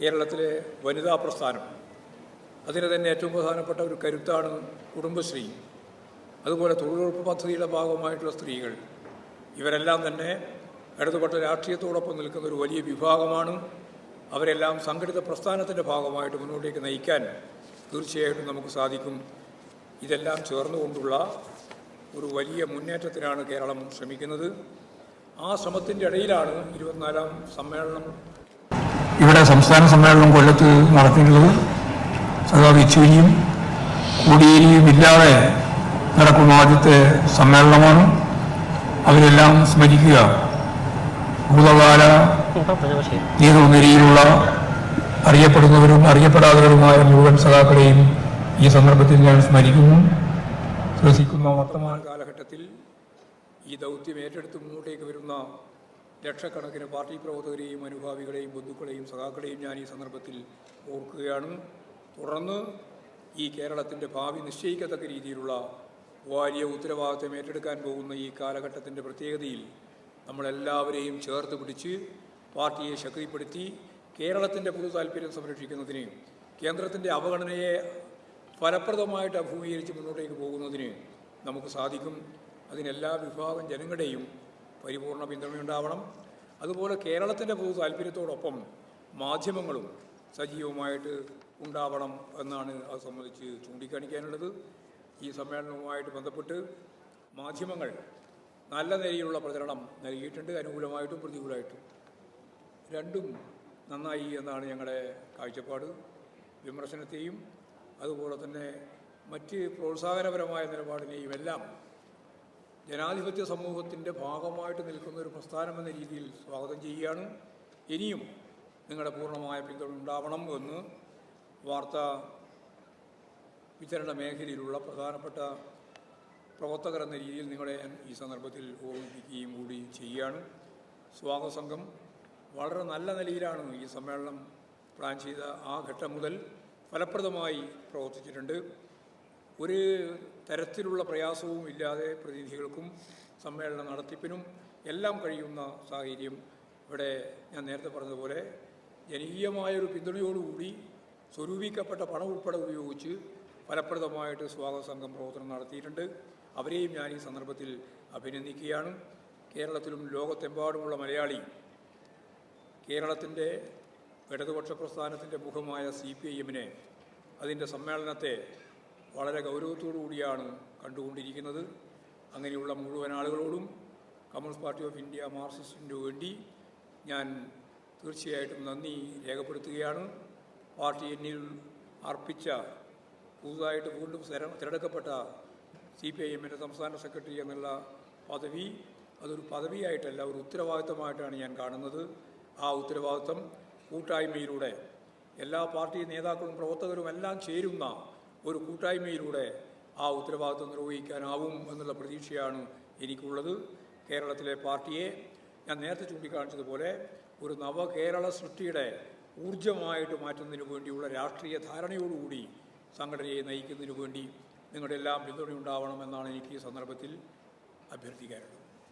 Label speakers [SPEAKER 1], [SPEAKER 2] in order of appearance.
[SPEAKER 1] കേരളത്തിലെ വനിതാ പ്രസ്ഥാനം. അതിന് തന്നെ ഏറ്റവും പ്രധാനപ്പെട്ട ഒരു കരുത്താണ് കുടുംബശ്രീ. അതുപോലെ തൊഴിലുറപ്പ് പദ്ധതിയുടെ ഭാഗമായിട്ടുള്ള സ്ത്രീകൾ. ഇവരെല്ലാം തന്നെ ഇടതുപെട്ട രാഷ്ട്രീയത്തോടൊപ്പം നിൽക്കുന്ന ഒരു വലിയ വിഭാഗമാണ്. അവരെല്ലാം സംഘടിത പ്രസ്ഥാനത്തിന്റെ ഭാഗമായിട്ട് മുന്നോട്ടേക്ക് നയിക്കാൻ തീർച്ചയായിട്ടും നമുക്ക് സാധിക്കും. ഇതെല്ലാം ചേർന്നുകൊണ്ടുള്ള ഒരു വലിയ മുന്നേറ്റത്തിനാണ് കേരളം ശ്രമിക്കുന്നത്. ആ ശ്രമത്തിന്റെ ഇടയിലാണ് ഇരുപത്തിനാലാം സമ്മേളനം
[SPEAKER 2] ഇവിടെ സംസ്ഥാന സമ്മേളനം കൊല്ലത്ത് നടത്തിയിട്ടുള്ളത് സദാ വിച്ചുവിനിയും കൂടിയേരിയും ഇല്ലാതെ നടക്കുന്ന ആദ്യത്തെ സമ്മേളനമാണ്. അവരെല്ലാം സ്മരിക്കുക. ഭൂതകാല നേതൃനിരയിലുള്ള അറിയപ്പെടുന്നവരും അറിയപ്പെടാത്തവരുമായ മുഴുവൻ സഖാക്കളെയും ഈ സന്ദർഭത്തിൽ ഞാൻ സ്മരിക്കുന്നു. വർത്തമാന
[SPEAKER 1] വർത്തമാന കാലഘട്ടത്തിൽ ഈ ദൗത്യം ഏറ്റെടുത്ത് മുന്നോട്ടേക്ക് വരുന്ന ലക്ഷക്കണക്കിന് പാർട്ടി പ്രവർത്തകരെയും അനുഭാവികളെയും ബന്ധുക്കളെയും സഖാക്കളെയും ഞാൻ ഈ സന്ദർഭത്തിൽ ഓർക്കുകയാണ്. തുടർന്ന് ഈ കേരളത്തിന്റെ ഭാവി നിശ്ചയിക്കത്തക്ക രീതിയിലുള്ള വലിയ ഉത്തരവാദിത്വം ഏറ്റെടുക്കാൻ പോകുന്ന ഈ കാലഘട്ടത്തിന്റെ പ്രത്യേകതയിൽ നമ്മളെല്ലാവരെയും ചേർത്ത് പിടിച്ച് പാർട്ടിയെ ശക്തിപ്പെടുത്തി കേരളത്തിന്റെ പൊതു താല്പര്യം സംരക്ഷിക്കുന്നതിന് കേന്ദ്രത്തിന്റെ അവഗണനയെ ഫലപ്രദമായിട്ട് അഭിമുഖീകരിച്ച് മുന്നോട്ടേക്ക് പോകുന്നതിന് നമുക്ക് സാധിക്കും. അതിനെല്ലാ വിഭാഗം ജനങ്ങളുടെയും പരിപൂർണ പിന്തുണയുണ്ടാവണം. അതുപോലെ കേരളത്തിന്റെ പൊതു താല്പര്യത്തോടൊപ്പം മാധ്യമങ്ങളും സജീവമായിട്ട് ഉണ്ടാവണം എന്നാണ് അത് സംബന്ധിച്ച് ചൂണ്ടിക്കാണിക്കാനുള്ളത്. ഈ സമ്മേളനവുമായിട്ട് ബന്ധപ്പെട്ട് മാധ്യമങ്ങൾ നല്ല നിലയിലുള്ള പ്രചരണം നൽകിയിട്ടുണ്ട്. അനുകൂലമായിട്ടും പ്രതികൂലമായിട്ടും. രണ്ടും നന്നായി എന്നാണ് ഞങ്ങളുടെ കാഴ്ചപ്പാട്. വിമർശനത്തെയും അതുപോലെ തന്നെ മറ്റ് പ്രോത്സാഹനപരമായ നിലപാടിനെയും എല്ലാം ജനാധിപത്യ സമൂഹത്തിന്റെ ഭാഗമായിട്ട് നിൽക്കുന്ന ഒരു പ്രസ്ഥാനം എന്ന രീതിയിൽ സ്വാഗതം ചെയ്യുകയാണ്. ഇനിയും നിങ്ങളുടെ പൂർണമായ പിന്തുണ ഉണ്ടാവണം എന്ന് വാർത്താ വിതരണ മേഖലയിലുള്ള പ്രധാനപ്പെട്ട പ്രവർത്തകർ എന്ന രീതിയിൽ നിങ്ങളെ ഞാൻ ഈ സന്ദർഭത്തിൽ ഓർമ്മിപ്പിക്കുകയും കൂടി ചെയ്യുകയാണ്. സ്വാഗത സംഘം വളരെ നല്ല നിലയിലാണ് ഈ സമ്മേളനം പ്ലാൻ ചെയ്ത ആ ഘട്ടം മുതൽ ഫലപ്രദമായി പ്രവർത്തിച്ചിട്ടുണ്ട്. ഒരു തരത്തിലുള്ള പ്രയാസവും ഇല്ലാതെ പ്രതിനിധികൾക്കും സമ്മേളന നടത്തിപ്പിനും എല്ലാം കഴിയുന്ന സാഹചര്യം ഇവിടെ ഞാൻ നേരത്തെ പറഞ്ഞതുപോലെ ജനകീയമായൊരു പിന്തുണയോടുകൂടി സ്വരൂപിക്കപ്പെട്ട പണം ഉൾപ്പെടെ ഉപയോഗിച്ച് ഫലപ്രദമായിട്ട് സ്വാഗത സംഘം പ്രവർത്തനം നടത്തിയിട്ടുണ്ട്. അവരെയും ഞാൻ ഈ സന്ദർഭത്തിൽ അഭിനന്ദിക്കുകയാണ്. കേരളത്തിലും ലോകത്തെമ്പാടുമുള്ള മലയാളി കേരളത്തിന്റെ ഇടതുപക്ഷ പ്രസ്ഥാനത്തിന്റെ മുഖമായ സി പി ഐ എമ്മിനെ അതിന്റെ സമ്മേളനത്തെ വളരെ ഗൗരവത്തോടു കൂടിയാണ് കണ്ടുകൊണ്ടിരിക്കുന്നത്. അങ്ങനെയുള്ള മുഴുവൻ ആളുകളോടും കമ്മ്യൂണിസ്റ്റ് പാർട്ടി ഓഫ് ഇന്ത്യ മാർക്സിസ്റ്റിന് വേണ്ടി ഞാൻ തീർച്ചയായിട്ടും നന്ദി രേഖപ്പെടുത്തുകയാണ്. പാർട്ടി എന്നിൽ അർപ്പിച്ച പുതുതായിട്ട് വീണ്ടും തെര- തിരഞ്ഞെടുക്കപ്പെട്ട സി പി ഐ എമ്മിന്റെ സംസ്ഥാന സെക്രട്ടറി എന്നുള്ള പദവി അതൊരു പദവിയായിട്ടല്ല ഒരു ഉത്തരവാദിത്തമായിട്ടാണ് ഞാൻ കാണുന്നത്. ആ ഉത്തരവാദിത്തം കൂട്ടായ്മയിലൂടെ എല്ലാ പാർട്ടി നേതാക്കളും പ്രവർത്തകരും എല്ലാം ചേരുന്ന ഒരു കൂട്ടായ്മയിലൂടെ ആ ഉത്തരവാദിത്വം നിർവഹിക്കാനാവും എന്നുള്ള പ്രതീക്ഷയാണ് എനിക്കുള്ളത്. കേരളത്തിലെ പാർട്ടിയെ ഞാൻ നേരത്തെ ചൂണ്ടിക്കാണിച്ചതുപോലെ ഒരു നവകേരള സൃഷ്ടിയുടെ ഊർജമായിട്ട് മാറ്റുന്നതിന് വേണ്ടിയുള്ള രാഷ്ട്രീയ ധാരണയോടുകൂടി സംഘടനയെ നയിക്കുന്നതിന് വേണ്ടി നിങ്ങളുടെ എല്ലാം പിന്തുണയുണ്ടാവണമെന്നാണ് എനിക്ക് ഈ സന്ദർഭത്തിൽ അഭ്യർത്ഥിക്കാനുള്ളത്.